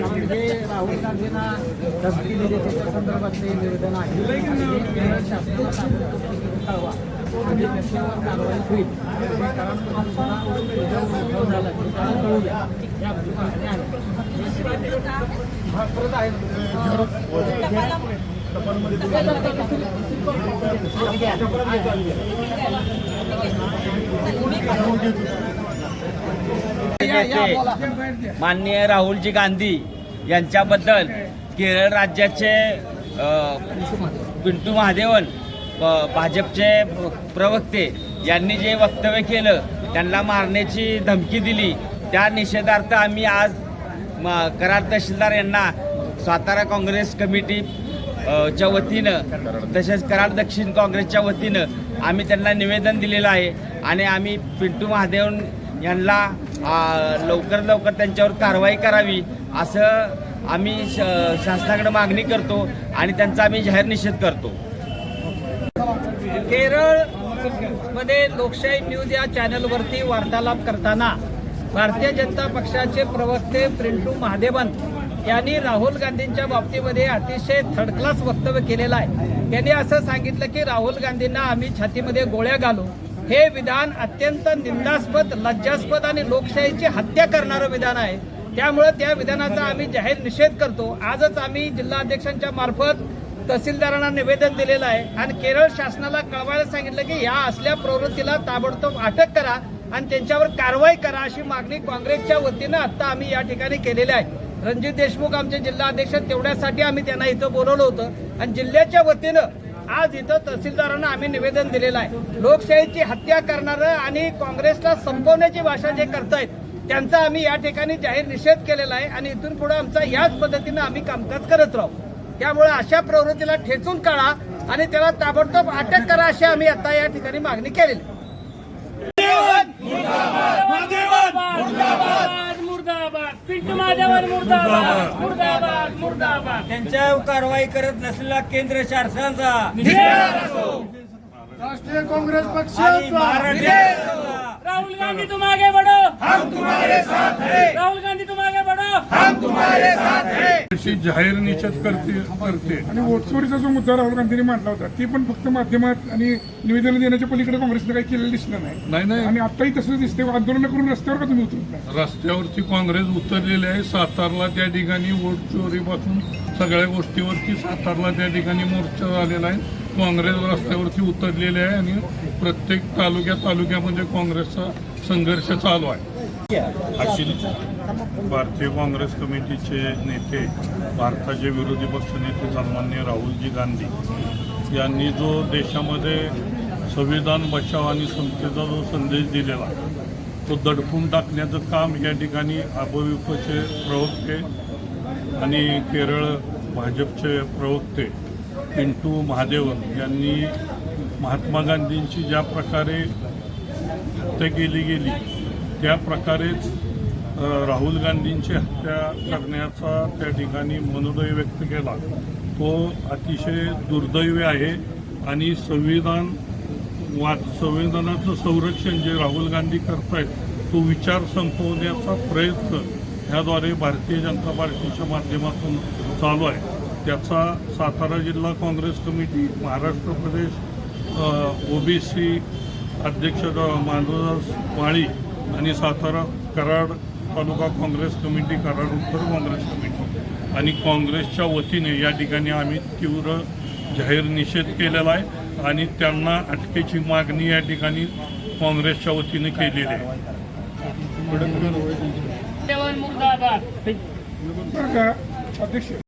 म्हणजे राहुल गांधींना धमकी दिली त्याच्या संदर्भातले निवेदन आहे. हे ताबडतोब कळवा आणि त्याच्यावर कारवाई होईल. कारण आम्हाला उद्या उद्धव झाला की त्याला कळू द्या. या आमची मागणी आहे परत आहे नेते माननीय राहुलजी गांधी यांच्याबद्दल केरळ राज्याचे पिंटू महादेवन भाजपचे प्रवक्ते यांनी जे वक्तव्य केलं त्यांना मारण्याची धमकी दिली. त्या निषेधार्थ आम्ही आज करार तहसीलदार यांना सातारा काँग्रेस कमिटी च्या वतीनं तसेच कराड दक्षिण काँग्रेसच्या वतीनं आम्ही त्यांना निवेदन दिलेलं आहे. आणि आम्ही पिंटू महादेवन यांना लवकर लवकर त्यांच्यावर कारवाई करावी असं आम्ही श शासनाकडे मागणी करतो आणि त्यांचा आम्ही जाहीर निषेध करतो. केरळमध्ये लोकशाही न्यूज या चॅनलवरती वार्तालाप करताना भारतीय जनता पक्षाचे प्रवक्ते प्रिंटू महादेवन यांनी राहुल गांधींच्या बाबतीमध्ये अतिशय थर्ड क्लास वक्तव्य केलेलं आहे. त्यांनी असं सांगितलं की राहुल गांधींना आम्ही छातीमध्ये गोळ्या घालू. हे विधान अत्यंत निंदास्पद लज्जास्पद आणि लोकशाहीची हत्या करणारं विधान आहे. त्यामुळे त्या विधानाचा आम्ही जाहीर निषेध करतो. आजच आम्ही जिल्हाध्यक्षांच्या मार्फत तहसीलदारांना निवेदन दिलेलं आहे. आणि केरळ शासनाला कळवायला सांगितलं की या असल्या प्रवृत्तीला ताबडतोब अटक करा आणि त्यांच्यावर कारवाई करा अशी मागणी काँग्रेसच्या वतीनं आत्ता आम्ही या ठिकाणी केलेली आहे. रणजित देशमुख आमचे जिल्हाध्यक्ष तेवढ्यासाठी आम्ही त्यांना इथं बोलवलं होतं. आणि जिल्ह्याच्या वतीनं आज इथं तहसीलदारांना आम्ही निवेदन दिलेलं आहे. लोकशाहीची हत्या करणारं आणि काँग्रेसला संपवण्याची भाषा जे करतायत त्यांचा आम्ही या ठिकाणी जाहीर निषेध केलेला आहे आणि इथून पुढे आमचा याच पद्धतीनं आम्ही कामकाज करत राहू. त्यामुळे अशा प्रवृत्तीला ठेचून काढा आणि त्याला ताबडतोब अटक करा अशी आम्ही आता या ठिकाणी मागणी केलेली आहे. मुर्दाबाद मुर्दाबाद पिंटू मुर्दाबाद. मुर्दाबाद. मुर्दाबाद त्यांच्यावर कारवाई करत नसलेला केंद्र शासनाचा. राष्ट्रीय काँग्रेस महाराष्ट्र राहुल गांधी तुम आगे बढ़ो. हम तुम्हारे साथ हैं. राहुल गांधी तुम आगे बढ़ो. अशी जाहीर निषेध करते करते. आणि वोटचोरीचा जो मुद्दा राहुल गांधींनी मांडला होता ती पण फक्त माध्यमात आणि निवेदन देण्याच्या पलीकडे काँग्रेसनं काही केलेलं दिसलं नाही. नाही नाही. आणि आताही तसं दिसते आंदोलन करून रस्त्यावर का तुम्ही उतरत नाही? रस्त्यावरती काँग्रेस उतरलेली आहे सातारला त्या ठिकाणी वोट चोरीपासून सगळ्या गोष्टीवरती सातारला त्या ठिकाणी मोर्चा झालेला आहे. काँग्रेस रस्त्यावरती उतरलेले आहे आणि प्रत्येक तालुक्या तालुक्यामध्ये काँग्रेसचा संघर्ष चालू आहे. भारतीय काँग्रेस कमिटीचे नेते भारताचे विरोधी पक्षनेते सन्मान्य राहुलजी गांधी यांनी जो देशामध्ये संविधान बचाव आणि समतेचा जो संदेश दिलेला तो दडपून टाकण्याचं काम या ठिकाणी अभविपचे प्रवक्ते आणि केरळ भाजपचे प्रवक्ते पिंटू महादेवन यांनी महात्मा गांधींची ज्या प्रकारे हत्या केली गेली त्या प्रकारेच राहुल गांधींची हत्या करण्याचा त्या ठिकाणी मनोदय व्यक्त केला तो अतिशय दुर्दैवी आहे आणि संविधान वा संविधानाचं संरक्षण जे राहुल गांधी करतायत तो विचार संपवण्याचा प्रयत्न ह्याद्वारे भारतीय जनता पार्टीच्या माध्यमातून चालू आहे त्याचा सातारा जिल्हा काँग्रेस कमिटी महाराष्ट्र प्रदेश ओबीसी अध्यक्ष डॉ. माधवदास माळी आणि सातारा कराड तालुका काँग्रेस कमिटी कराड उत्तर काँग्रेस कमिटी आणि काँग्रेसच्या वतीने या ठिकाणी आम्ही तीव्र जाहीर निषेध केलेला आहे आणि त्यांना अटकेची मागणी या ठिकाणी काँग्रेसच्या वतीने केलेली आहे. बरं का अध्यक्ष.